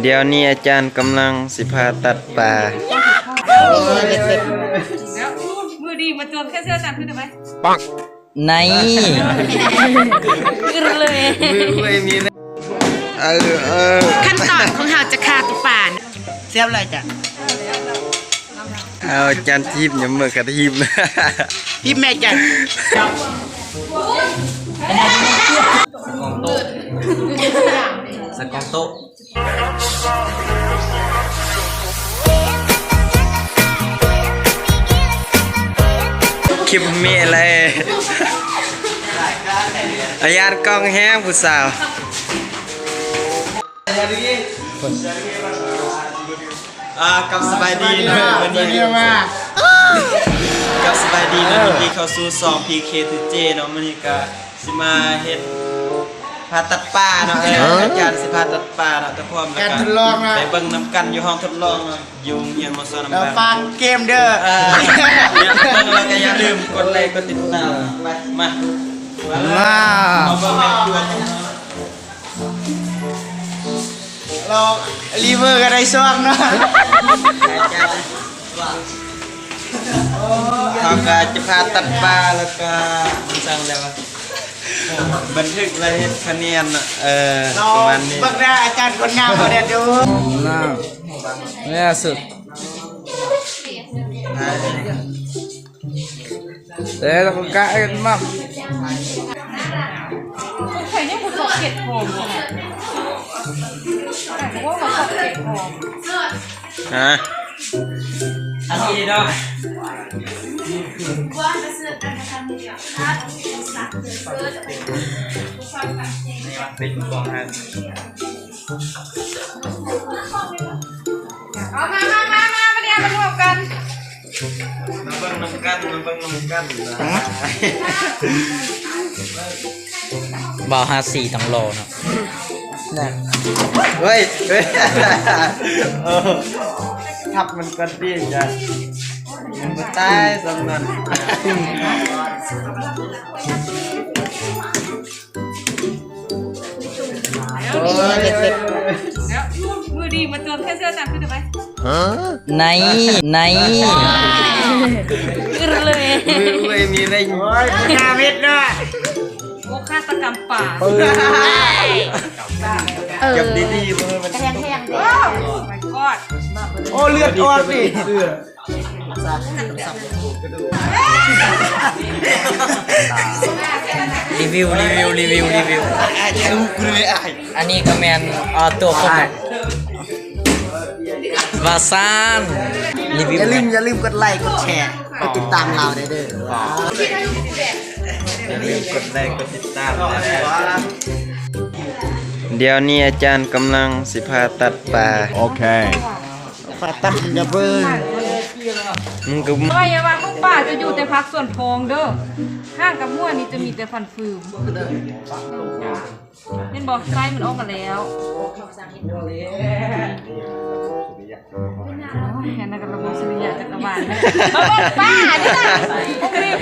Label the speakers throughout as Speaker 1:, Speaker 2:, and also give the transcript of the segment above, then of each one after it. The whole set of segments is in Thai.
Speaker 1: เดี๋ยวนี้อาจารย์กำลังสิพาตัดป่า
Speaker 2: แล้วมือดีมาโจมแค่เสื้อจานขึ้นได้ไหม
Speaker 3: ใน
Speaker 2: ขึ้นเลย
Speaker 1: ไม่มีนะเออเออ
Speaker 2: ขั้นตอนของเราจะฆ่าตุป่าน
Speaker 3: เสียบอะไรจ้ะ
Speaker 1: เอาอาจารย์ทีบอย่าเมื่อกระทีบนะ
Speaker 3: พี่แม่จ้ะ
Speaker 1: สกองโต๊ะคลิปมีอะไรอาญาตกล้องแห้งผู้สาวอ่ากับสบายดีนะวันนี้กับสบายดีนะวันนี้เข้าสู่สอง PK ทุเจเนาะมันนี้ก็สิมาเฮ็ด พาตัดป่าเนาะเอออาจารย์สิพาตัดป่าเนาะแต่พร้อมแล้ว
Speaker 3: การ
Speaker 1: ก็
Speaker 3: ทดลองนะ
Speaker 1: ไปเบิ่งน้ำกันอยู่ห้องทดลองเนาะอยู่โรงเรียนมอสน้ำ
Speaker 3: แล้ว
Speaker 1: บาง
Speaker 3: ฟังเกมเด้อ
Speaker 1: เอออย่าเบิ่งแล้วก็อย่าลืมกดไลค์กดติดตามไปมามา
Speaker 3: ว้า
Speaker 1: เอาเบิ่งแม่ครัวของเรา
Speaker 3: เรารีเวอร์กันได้ซ่องเนาะ
Speaker 1: เขาก็จะพาตัดปลาแล้วก็มันสั่งแล้ววะ บันทึกรายคะแนนน่ะเออ
Speaker 3: เรา
Speaker 1: ประมาณนี้
Speaker 3: บักหน้าอาจารย์คนงามเขาเด็ดดู
Speaker 4: น่าเนี่ยสุดเอ้ยเราก็กะกันมาก
Speaker 2: ใครเนี่ยคุณบอกเก็ดหอม ขนาดแต่ว่ามันบอกเก็ดหอม
Speaker 1: ฮะ
Speaker 3: อันนี้เนาะ
Speaker 1: เป็นกองฮะ
Speaker 2: เอามามามามามาเดี๋ยวมารวมกัน
Speaker 1: มาเบิ่งน้ำกันมาเบิ่งน้ำกัน
Speaker 3: บ่าวห้าสี่ต้องรอเนาะ
Speaker 1: เฮ้ยเฮ้ย เออทับมันก็ดีจ้ะมันก็ตายสำนัน
Speaker 2: แล้วมือดีมาโจมแค่เสื้อจานขึ้นได้ไหม
Speaker 3: ในใน
Speaker 2: ขึ้นเลย
Speaker 1: มือเว้ยมีอะไรอยู่
Speaker 3: หน้าเม็ดเนาะ
Speaker 2: โอ้ฆาตกรรมป่า
Speaker 1: เก็บดีๆเพื่อมัน
Speaker 2: ว้าว my god
Speaker 3: โอ้เลือดออกดิ
Speaker 5: รีวิวรีวิวรีวิวรีวิว
Speaker 3: ลูกเลยไอ้
Speaker 5: อันนี้ก็แมนเอ่อตัวคมวาซานรีวิว
Speaker 3: อย่าลืมอย่าลืมกดไลค์กดแชร์กดติดตามเราได้เด้อ
Speaker 1: อย่าลืมกดไลค์กดติดตามนะ เดี๋ยวนี้อาจารย์กำลังสิพาตัดป่า
Speaker 3: ฝากตั้งอย่าเพิ่ง
Speaker 1: มึงก็
Speaker 2: ก็อย่าว่าพวกป่าจะอยู่แต่พักส่วนทองเด้อห้างกับมั่วนี่จะมีแต่ฟันฟืมเห็นบอกไส้มันออกมาแล้ว แค่นั้นก็ระบบสุริยะจักรวาลป้านี่นะพวกนี้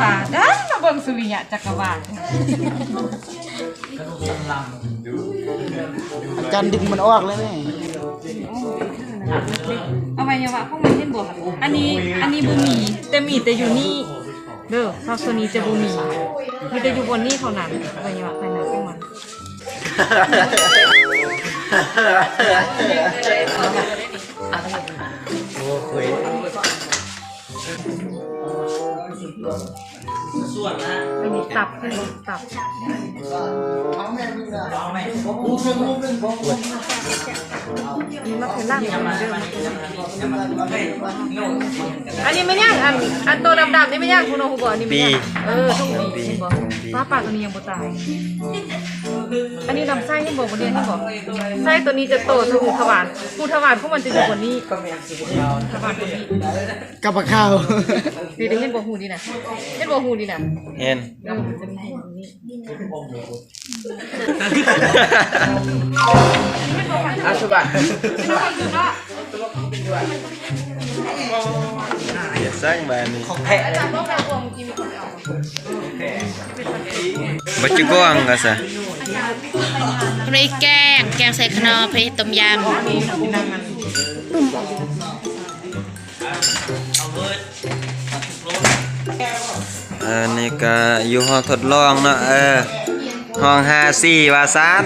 Speaker 2: ป่าดันมาเบิ่งสุริยะจักรวาล
Speaker 3: อาจารดึงมันออกเลยนี่
Speaker 2: อาไวัยวะพวกมันเห็นบ่อันนี้ อันนี้บ่มีแต่มีแต่อยู่นี่ เด้อซาโซนีจะบ่มีมีแต่อยู่บนนี่เท่านั้นอวัยวะภายในของมันอันนี้ ตับขึ้นตับนี่มาเป็นร่างอย่างเดิมอันนี้ไม่ย่างอันอันตัวดำๆนี่ไม่ย่างคุณโอฮูบอกอันนี้ไม่ย่างเออทุกปีเห็นบอกป้าป่าตัวนี้ยังบ่ตาย อันนี้ลำไส้ให้บอกบนเรียนให้บอกไส้ตัวนี้จะโตสู่ทวารภูทวารพวกมันจะอยู่บนนี้ทวารบนนี้
Speaker 3: กับข้าว
Speaker 2: ดีดีเห็นบ่หูดีนะเห็นบ่หูดีนะ
Speaker 1: เห็น
Speaker 2: เออมันจะมีหูนี่
Speaker 4: อาสุบะ
Speaker 2: คือว่า
Speaker 1: Yes สร้างบ้านนี่
Speaker 5: ของแท้เลย
Speaker 2: พวกเราพวกเมื่อกี้มีคนไปเอา
Speaker 1: บัจจุกวางก็ซะ
Speaker 6: พริกแกง แกงใส่ขนอพริกต้มยำ
Speaker 1: เออนี่ก็อยู่ห้องทดลองเนาะเออห้อง54ว่าซาน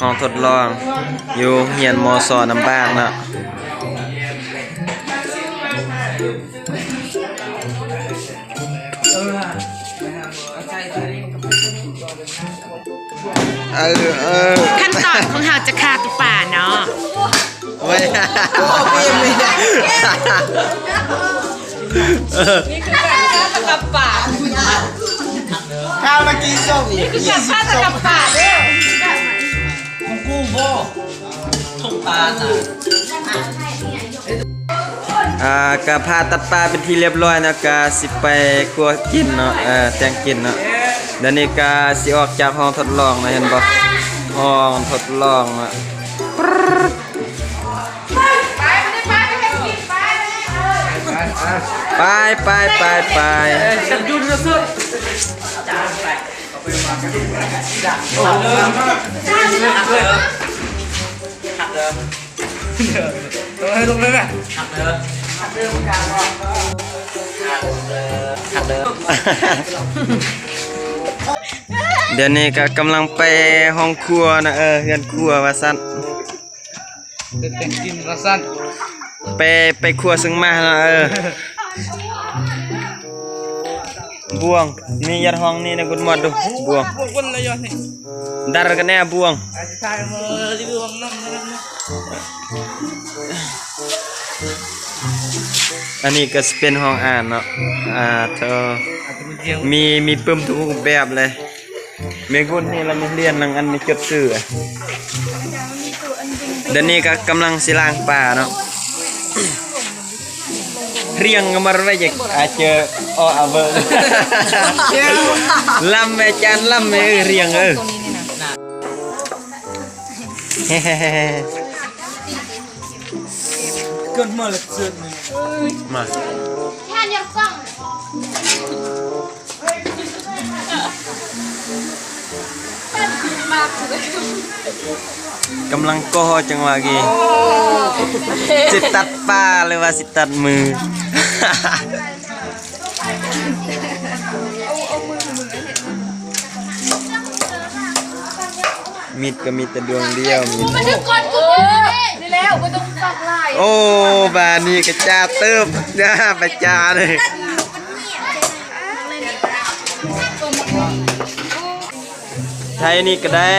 Speaker 1: ห้องทดลอง อยู่เฮียนมสน้ำบ้านเนาะ เออเออ
Speaker 6: ขั้นตอนของเราจะฆ่าตุป่าเนาะ
Speaker 1: ไม่
Speaker 2: นี่คือการฆ่าตะกับป่า
Speaker 3: ข้าวเมื่อกี้ส้มอีก
Speaker 2: คือการฆ่าตะกับป่าเด้อ
Speaker 5: ของกูบ่ทุ่งตาน่ะ
Speaker 1: อ่ากะพาตัดปลาเป็นที่เรียบร้อยนะกะสิไปครัวกินเนาะเออแต่งกินเนาะ เดี๋ยวนี้ก็สิออกจากห้องทดลองนะเห็นปะห้องทดลองอะ
Speaker 2: ไปไปไป
Speaker 1: ไป
Speaker 5: ยุ่งนะสุดตรงนี้ตรงนี้ไหมหักเด้อหักเด้อหักเด้อหักเด้อ
Speaker 1: เดี๋ยวนี้ก็กำลังไปห้องครัวนะเออเฮือนครัวว่าซั่น
Speaker 4: เด็กแต่งกินกระสัน
Speaker 1: ไปไปครัวซึ่งมานะเออบ่วงมียัดห้องนี่นะคุณหมดดูบ่วง
Speaker 4: พวกคนละยอดนี่
Speaker 1: ดารกันแน่บ่วง
Speaker 4: อาจจะทายมารีวิวของน้ำนะครับ
Speaker 1: อันนี้ก็สิเป็นห้องอ่านเนาะอ่าเธอ
Speaker 4: อาจจะเป็นเจียง
Speaker 1: มีมีปึ้มทุกรูปแบบเลย เมกุนนี่เรามีเรียนนังอันมีจดสื่อเดี๋ยวนี้ก็กำลังสิล้างป่าเนาะเรียงกันมาอะไรจากอาจเจออออาเบอร์ลำแม่จานลำแม่เอ้ยเรียงเออ
Speaker 2: ตัวนี้นี่นะ
Speaker 1: เฮ้
Speaker 4: เกินมาเลยเสื้อนี่
Speaker 1: มา
Speaker 6: แค่เดียวกล้อง
Speaker 1: กำลังก่อจังหวะกี้สิตัดป่าหรือว่าสิตัดมือมีดก็มีแต่ดวงเดียวมีด
Speaker 6: มันจะกดกู
Speaker 2: เออนี่แล้วไม่ต้องตักลาย
Speaker 1: โอ้บานนี้กระจาเติบนะประจาเลย ไทยนี่ก็ได้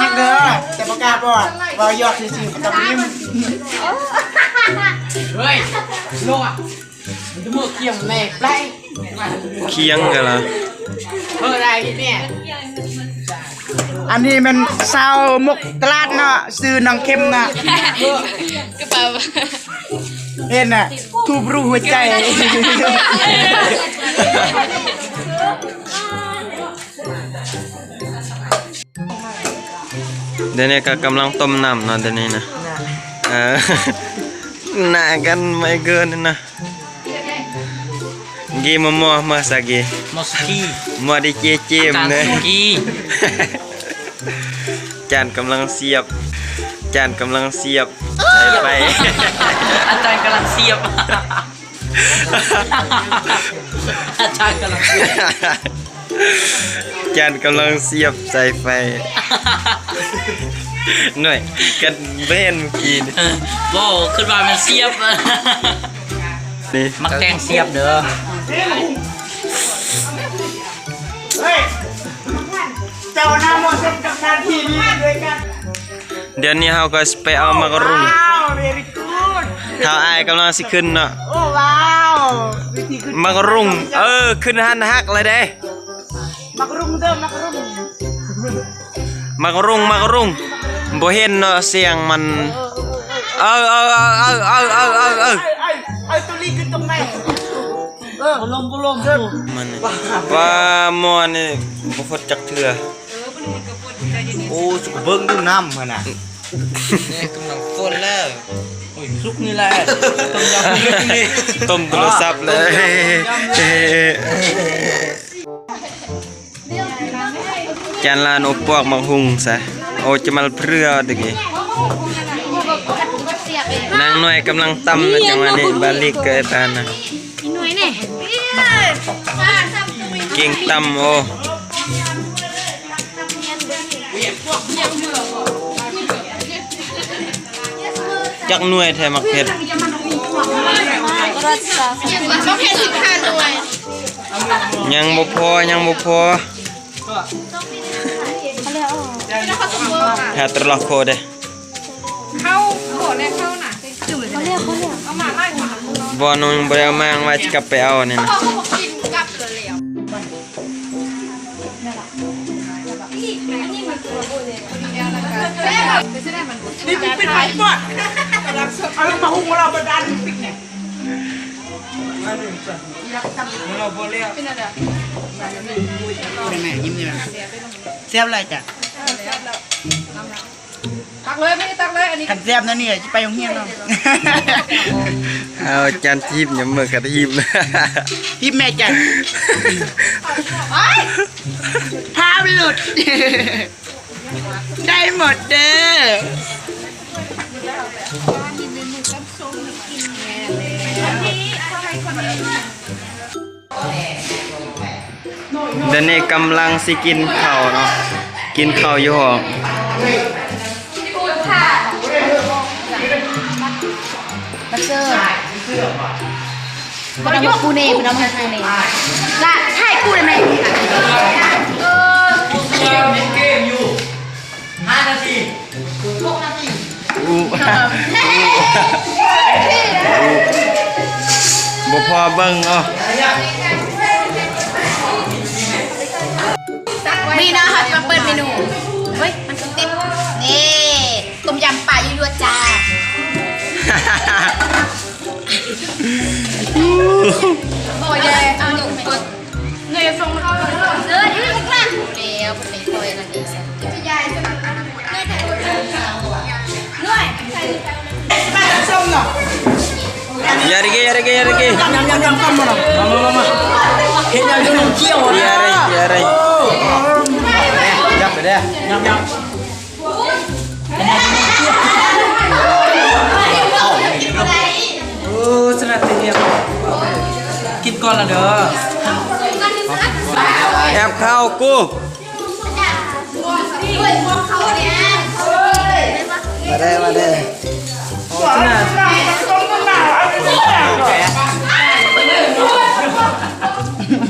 Speaker 3: หักเด้อแต่ประกาศบอกว่ายอดจริงๆกับนิ่ม
Speaker 5: เฮ้ยโลอะมันจะมือเกี่ยมแม่ไป
Speaker 1: เคียงกันละ
Speaker 5: เฮ้ยอะไรเนี่ย
Speaker 3: อันนี้มันซาวมุกตลาดเนาะซื้อหนังเค็มน่ะ
Speaker 6: กระเป๋า
Speaker 3: เห็นน่ะทูบรูหัวใจ
Speaker 1: เดี๋ยวนี้ก็กำลังต้มน้ำเนาะเดี๋ยวนี้นะเออหน้ากันไม่เกินนะกีมัวมัวมาสักกี
Speaker 5: มอสกี้
Speaker 1: มัวดิเจเจม
Speaker 5: การ
Speaker 1: เลย
Speaker 5: สกี้
Speaker 1: จานกำลังเสียบ จานกำลังเสียบ ใส่ไป
Speaker 5: อาจารย์กำลังเสียบ อาจารย์กำลังเสียบ
Speaker 1: จานกำลังเสียบใส่ไฟหน่อยกันเบ้นเมื่อกี้นี่
Speaker 5: โว้ขึ้นมาเป็นเสียบ
Speaker 1: นี่
Speaker 5: มักแตงเสียบเด้อ
Speaker 3: เฮ้ยเจ้าหน้าโมเสกกับนาทีนี้ด้วยกัน
Speaker 1: เดี๋ยวนี้เราก็ไปเอามากรุง
Speaker 3: very good
Speaker 1: ถ้าไอ้กำลังสิขึ้นเนาะ
Speaker 3: โอ้ว้าววิธีขึ้
Speaker 1: มากรุง เออ ขึ้นหันฮักเลยเด้
Speaker 3: มากรุงเดิมมากรุง
Speaker 1: มากรุงมากรุงบ่เห็นเนาะเสียงมัน เออเออเออเออเออเออเออ
Speaker 3: ไอ้ไอ้ตัวนี้ขึ้นตรงไหนเออลมก็ลมเดิม
Speaker 1: มันว่ามัวนี่บ่พดจักเถื่อ
Speaker 3: โอ้สุกเบิ่งดูน้ำหั่นน่ะ
Speaker 4: เนี่ยกำลังฝนแล้วโอ้ยซุกนี่แหละต้มยำนี่
Speaker 1: ต้มโทรศัพท์เลยจานลานโอปอกมังหุงซะโอจะมาเพื่อตะกี้นางหน่อยกำลังตำนะจังหวะนี้บาลิกเกตานะ
Speaker 6: อีหน่วยเนี่ย
Speaker 1: เก่งตำโอ จักหน่วยแท้มักเผ็ด
Speaker 6: ก็แค่สิบห้าหน่วย
Speaker 1: ยังบ่พอยังบ่พอหาตลอดโคเด้
Speaker 2: เข้าโหเนี่ยเข้าน่ะจุ่มเลยเขาเรียกเขาเรียกเอามาไล่ก่อนนะมึงเนาะ
Speaker 1: บ่น้องบ่ได้เอามาว่าจะกลับไปเอานี่นะ
Speaker 2: เขาบอกกินกลับเลยแล้วไม่ใช่ได้มัน
Speaker 3: นี่เป็นไผบ่เอา ลงมาหุงเราบ่ดันปิกเนี่ย
Speaker 4: เราบ่เรียก
Speaker 3: เป็นไงยิ้มนี่นะแซ่บอะไรจ้ะ
Speaker 2: ตักเลยไม่ได้ตักเลยอันนี้
Speaker 3: คันแซ่บนะนี่จะไปโรงเรียนเนา
Speaker 1: เอาจานทิพย์อย่ามือกระทิพย์นะ
Speaker 3: พี่แม่จันพาไปหลุด ได้หมดเด้อ
Speaker 1: เดี๋ยวนี้กำลังสิกินข้าวเนาะ กินข้าวอยู่ห้อง
Speaker 6: บัสเซอร์มันเอากูเน่มันเอามาทางนี้ละใช่กูได้ไหม
Speaker 1: อู้ บ่พอเบิ่งเอ้อ
Speaker 6: นี่ มามาเห็
Speaker 3: นยังยังเคี่ยว
Speaker 1: Ya Rai, ya Rai.
Speaker 3: ยับไปเด้ยำยำ
Speaker 4: โอ้สนัดเตียมกินก่อนละ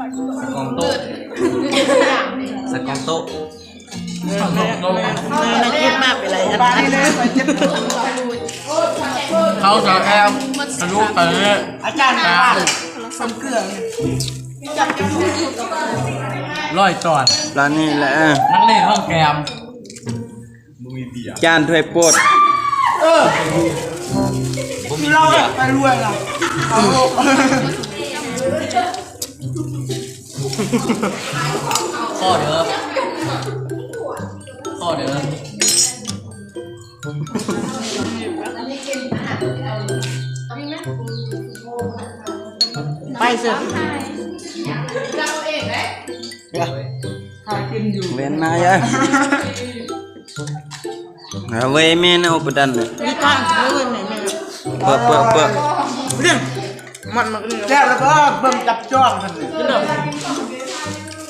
Speaker 4: ะ
Speaker 1: ก
Speaker 4: อ
Speaker 6: ง
Speaker 4: โต๊ะสกองโต๊ะ
Speaker 3: ในคลิปมากไปเลยบ้านนี่เลย
Speaker 4: เขาจะแอบทะลุไปเลย
Speaker 3: อาจารย์บ้านสมเกลือ
Speaker 4: ร้อยตอน
Speaker 1: ร้านนี้แหละ
Speaker 4: นักเล่นห้องแกม
Speaker 1: จานถ้วยโปด
Speaker 3: เออเราไปรวยเราเอา
Speaker 4: ข้อเด้อข้อเด้อ
Speaker 3: เสร็จ
Speaker 1: เว้นมา ya Nah, we men au pedan.
Speaker 3: นี่ก้อนเพื่อนไหนแม่
Speaker 1: Pe pe pe.
Speaker 3: เรื่องมันมันแล้วแล้วก็เบิ่งจับจ้องกันเลย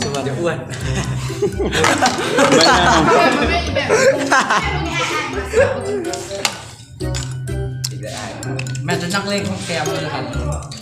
Speaker 4: สุวร
Speaker 3: รณตักอาหารว่ายังนี่ตัดปลัก
Speaker 4: จึงจะนักเดิน
Speaker 1: อาจารย์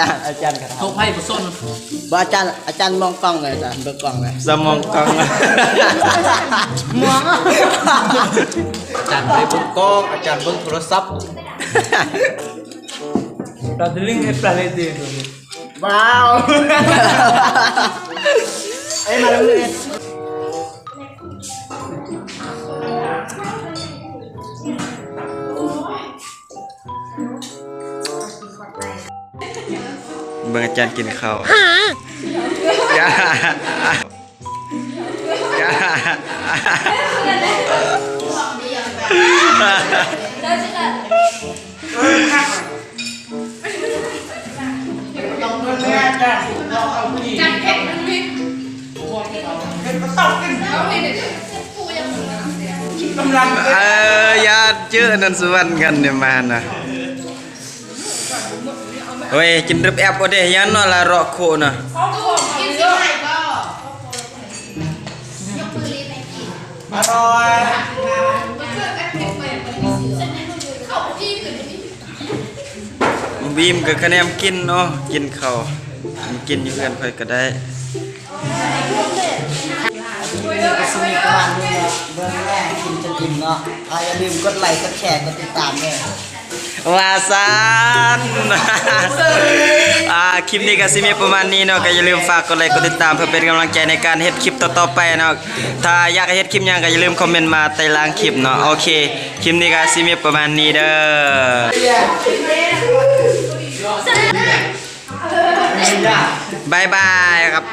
Speaker 4: ចាអាចា
Speaker 3: រ្យក៏ថាគុកភ័យប្រសុនបើអាចា
Speaker 4: រ្យអាចារ្យមក
Speaker 3: កង់ដែរចាមើលកង់ដែរសាមកកង់មកអាចារ្យទៅពុកកងអាចារ្យវិញទូរស័ព្ទប្រ
Speaker 1: ដ
Speaker 3: លីងឯប្រ
Speaker 4: លេទេវ៉ាវអេមកលើ เอ้ย
Speaker 3: มาแล้วเลย
Speaker 1: เบิ่งอาจารย์กินข้าวอย่าอย่า
Speaker 3: ต้องเงินแม่อาจารย์เราเอาผู้หญิง
Speaker 6: จัดเผ็ดมันพริก
Speaker 3: เป็นกระต๊อบกิน
Speaker 6: แล้วเห็นเดี๋ยวปูยังเหมือนกัน
Speaker 3: กำลัง
Speaker 1: เอออย่าเจอนันสุวรรณกันเนี่ยมานะ เฮ้ยจินรึบแอบบ่ได้ยันนาะละรอโคนะ
Speaker 6: กินสิไหนก็ยกมือรีบไปกิน
Speaker 3: อร่อย
Speaker 6: มันเชื่อกันเผ็ดไมันมีเสือเข้าที่อื่นมัน
Speaker 1: บีมก็คะแนนกินเนาะกินข้าวมันกินอยู่เพื่อนค่อยก็ได้
Speaker 3: สนิทกันด้วยเนาะเบื้องแรกกินจนอิ่มเนาะอะอย่าลืมกดไลค์กดแชร์กดติดตามด้วย
Speaker 1: วาซานอ่าคลิปนี้ก็สิมีประมาณนี้เนาะก็อย่าลืมฝากกดไลค์กดติดตามเพื่อเป็นกำลังใจในการเฮ็ดคลิปต่อๆไปเนาะถ้าอยากให้เฮ็ดคลิปหยังก็อย่าลืมคอมเมนต์มาใต้ล่างคลิปเนาะโอเคคลิปนี้ก็สิมีประมาณนี้เด้อบายบายครับ